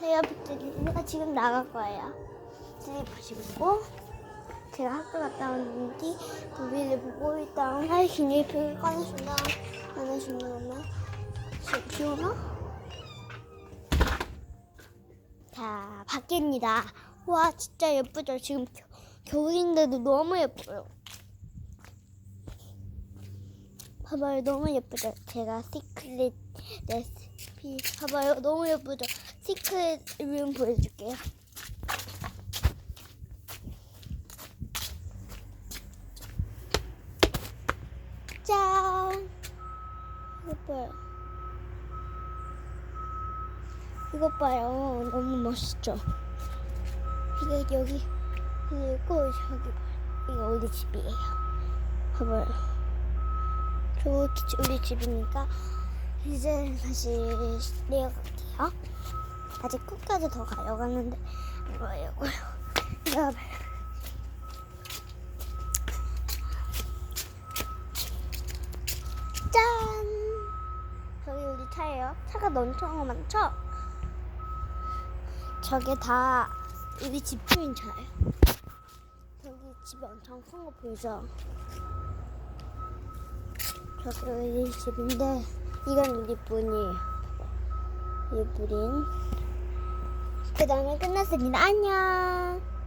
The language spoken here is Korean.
안녕하세요, 빅들이가 지금 나갈 거예요. 슬리퍼 신고 제가 학교 갔다 온 뒤 무비를 보고 있다가 기니피를 꺼내준다. 꺼내준다 하면 지- 지우나? 자, 밖입니다. 와, 진짜 예쁘죠? 지금 겨, 겨울인데도 너무 예뻐요. 봐봐요, 너무 예쁘죠? 제가 시크릿 레시피 봐봐요, 너무 예쁘죠? 시크릿 룸 보여줄게요. 짠! 예뻐요. 이것 봐요, 너무 멋있죠? 이게 여기 그리고 저기 봐요. 이거 우리 집이에요. 봐봐요. 저 우리 집이니까 이제 다시 내려갈게요. 아직 끝까지 더 가요. 가는데? 이거 봐요. 짠! 저기 우리 차예요. 차가 엄청 많죠? 저게 다 우리 집주인 차예요. 여기 집이 엄청 큰 거 보이죠? 저기 우리 집인데 이건 우리 분이에요. 이 분인. 그 다음에 끝났습니다. 안녕.